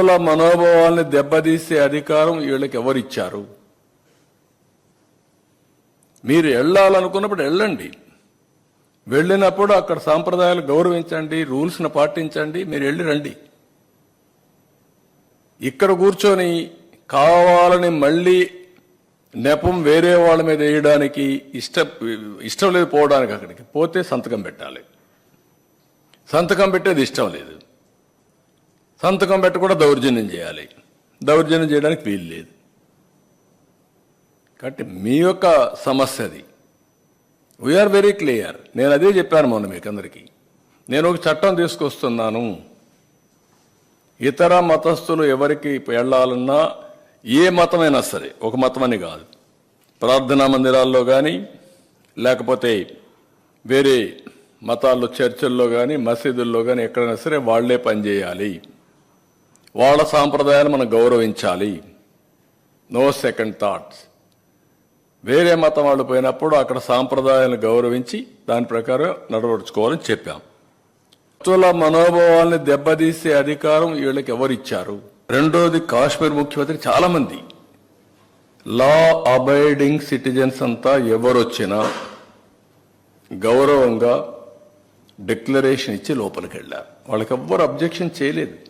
మనోభావాల్ని దెబ్బతీసే అధికారం వీళ్ళకి ఎవరిచ్చారు? మీరు వెళ్ళాలనుకున్నప్పుడు వెళ్ళండి. వెళ్ళినప్పుడు అక్కడ సాంప్రదాయాలు గౌరవించండి రూల్స్ను పాటించండి మీరు వెళ్ళి రండి. ఇక్కడ కూర్చొని కావాలని మళ్ళీ నెపం వేరే వాళ్ళ మీద వేయడానికి ఇష్ట ఇష్టం లేదు పోవడానికి అక్కడికి. పోతే సంతకం పెట్టాలి. సంతకం పెట్టేది ఇష్టం లేదు. సంతకం పెట్టకుండా దౌర్జన్యం చేయాలి. దౌర్జన్యం చేయడానికి వీలు లేదు. కాబట్టి మీ యొక్క సమస్య అది వీఆర్ వెరీ క్లియర్ నేను అదే చెప్పాను మొన్న మీకు అందరికీ నేను ఒక చట్టం తీసుకొస్తున్నాను. ఇతర మతస్థులు ఎవరికి వెళ్ళాలన్నా ఏ మతమైనా సరే ఒక మతం అని కాదు. ప్రార్థనా మందిరాల్లో కానీ లేకపోతే వేరే మతాల్లో చర్చల్లో కానీ మసీదుల్లో కానీ ఎక్కడైనా సరే వాళ్ళే పనిచేయాలి. వాళ్ళ సాంప్రదాయాలు మనం గౌరవించాలి. నో సెకండ్ థాట్స్ వేరే మతం వాళ్ళు పోయినప్పుడు అక్కడ సాంప్రదాయాలను గౌరవించి దాని ప్రకారం నడవడుచుకోవాలని చెప్పాం. భక్తుల మనోభావాల్ని దెబ్బతీసే అధికారం వీళ్ళకి ఎవరిచ్చారు? రెండోది కాశ్మీర్ ముఖ్యమంత్రి చాలామంది. లా అబైడింగ్ సిటిజన్స్ అంతా ఎవరొచ్చినా గౌరవంగా డిక్లరేషన్ ఇచ్చి లోపలికి వెళ్ళారు వాళ్ళకి ఎవ్వరు అబ్జెక్షన్ చేయలేదు.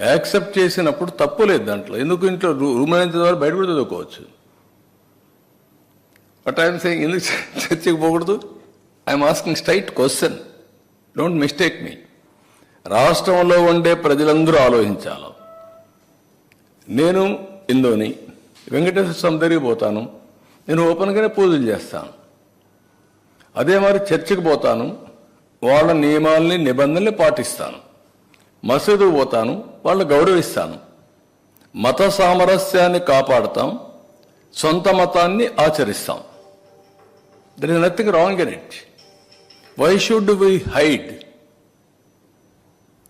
యాక్సెప్ట్ చేసినప్పుడు తప్పు లేదు దాంట్లో. ఎందుకు ఇంట్లో రూ- రూమ్ అయినంత ద్వారా బయట కూడా చదువుకోవచ్చు బట్ ఐఎమ్ సెయింగ్ ఎందుకు చ- చర్చికి పోకూడదు? I'm asking straight question don't mistake మీ రాష్ట్రంలో ఉండే ప్రజలందరూ ఆలోచించాలి. నేను ఇందోని వెంకటేశ్వర స్వామి దగ్గరికి పోతాను. నేను ఓపెన్గానే పూజలు చేస్తాను. అదే మరి చర్చికి పోతాను. వాళ్ళ నియమాల్ని నిబంధనల్ని పాటిస్తాను. మసీదు పోతాను వాళ్ళు గౌరవిస్తాను. మత సామరస్యాన్ని కాపాడతాం సొంత మతాన్ని ఆచరిస్తాం. There is nothing wrong in it why should we hide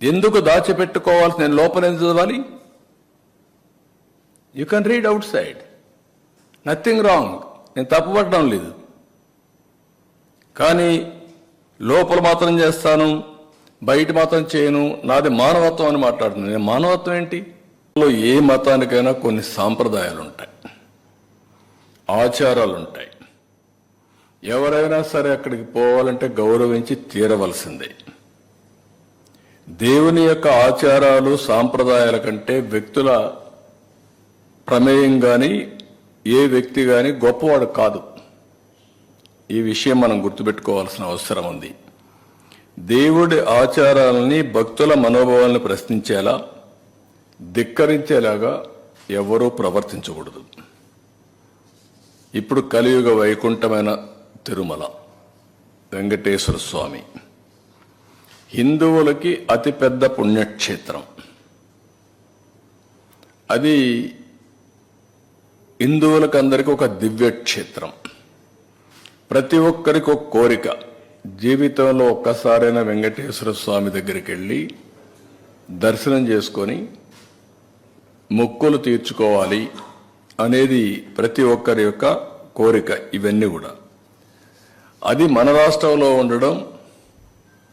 ఎందుకు దాచిపెట్టుకోవాల్సి నేను లోపల ఎందుకు చదవాలి? You can read outside nothing wrong నేను తప్పుపట్టడం లేదు. కానీ లోపల మాత్రం చేస్తాను. బయట మతం చేయను నాది మానవత్వం అని మాట్లాడుతున్నాను నేను మానవత్వం ఏంటి? ఏ మతానికైనా కొన్ని సాంప్రదాయాలు ఉంటాయి ఆచారాలు ఉంటాయి ఎవరైనా సరే అక్కడికి పోవాలంటే గౌరవించి తీరవలసిందే. దేవుని యొక్క ఆచారాలు సాంప్రదాయాల కంటే వ్యక్తుల ప్రమేయం కానీ ఏ వ్యక్తి కానీ గొప్పవాడు కాదు. ఈ విషయం మనం గుర్తుపెట్టుకోవాల్సిన అవసరం ఉంది. దేవుడి ఆచారాలని భక్తుల మనోభావాలను ప్రశ్నించేలా ధిక్కరించేలాగా ఎవరూ ప్రవర్తించకూడదు. ఇప్పుడు కలియుగ వైకుంఠమైన తిరుమల వెంకటేశ్వర స్వామి. హిందువులకి అతిపెద్ద పుణ్యక్షేత్రం. అది హిందువులకు అందరికీ ఒక దివ్యక్షేత్రం. ప్రతి ఒక్కరికి ఒక కోరిక. జీవితంలో ఒక్కసారైనా వెంకటేశ్వర స్వామి దగ్గరికి వెళ్ళి దర్శనం చేసుకొని మొక్కులు తీర్చుకోవాలి అనేది ప్రతి ఒక్కరి యొక్క కోరిక ఇవన్నీ కూడా. అది మన రాష్ట్రంలో ఉండడం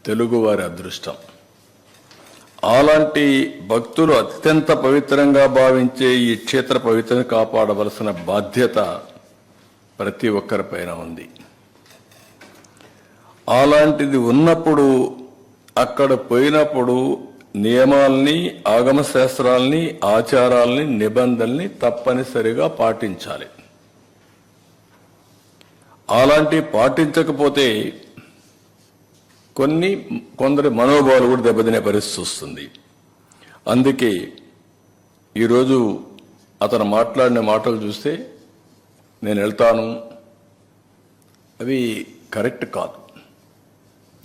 తెలుగువారి అదృష్టం. అలాంటి భక్తులు అత్యంత పవిత్రంగా భావించే ఈ క్షేత్ర పవిత్రను కాపాడవలసిన బాధ్యత ప్రతి ఒక్కరిపైన ఉంది. అలాంటిది ఉన్నప్పుడు అక్కడ పోయినప్పుడు నియమాల్ని ఆగమ శాస్త్రాల్ని ఆచారాల్ని నిబంధనల్ని తప్పనిసరిగా పాటించాలి. అలాంటి పాటించకపోతే కొన్ని కొందరి మనోభావాలు కూడా దెబ్బతినే పరిస్థితి వస్తుంది. అందుకే ఈరోజు అతను మాట్లాడిన మాటలు చూస్తే నేను వెళ్తాను. అవి కరెక్ట్ కాదు.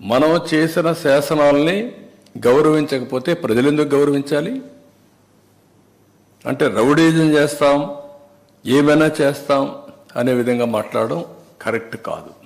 మనం చేసిన శాసనాల్ని గౌరవించకపోతే ప్రజలెందుకు గౌరవించాలి? అంటే రౌడీజం చేస్తాం ఏమైనా చేస్తాం అనే విధంగా మాట్లాడడం కరెక్ట్ కాదు.